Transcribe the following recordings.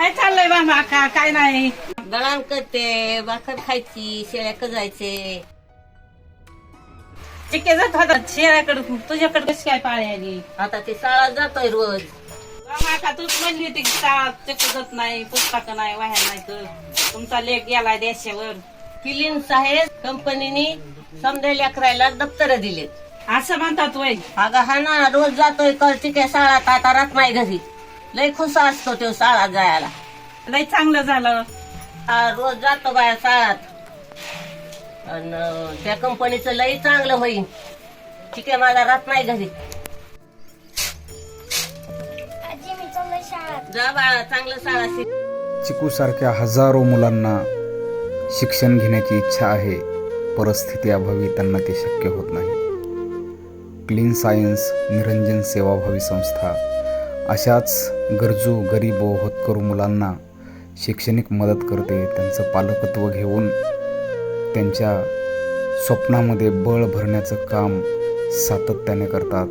चाललंय मामा? का काय नाही? दळण करते भाकर खायची शेळ्या कजायचे चिके जात होता शेळ्याकडे तुझ्याकडे कशी काय पाळी आली? आता ते शाळा जातोय रोज. मामा का तूच म्हणली होती की शाळा चिके जात नाही पुस्तक नाही वाह्या नाही तर. तुमचा लेख गेलाय देशावर. किलीन साहेब कंपनीने समजा लेकरायला दप्तर दिलेत. असं म्हणतात वय. अगं हा ना रोज जातोय करती काय शाळात आता राहत नाही घरी. लय खुश असतो तो शाळा जायला. लय चांगलं झालं. हा रोज जातो बाया शाळात. आणि त्या कंपनीचं लय चांगलं होईल ठीक आहे मला राहत नाही घरी. आजी मी चाललोय शाळेत. जा बाळा चांगलं शाळा शिक. चिकूसारख्या हजारो मुलांना शिक्षण घेण्याची इच्छा आहे. परिस्थिती अभावी त्यांना ते शक्य होत नाही. क्लीन सायन्स निरंजन सेवाभावी संस्था अशाच गरजू गरीब व होतकरू मुलांना शैक्षणिक मदत करते. त्यांचं पालकत्व घेऊन त्यांच्या स्वप्नामध्ये बळ भरण्याचं काम सातत्याने करतात.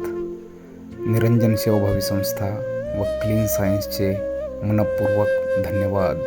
निरंजन सेवाभावी संस्था व क्लीन सायन्सचे मनपूर्वक धन्यवाद.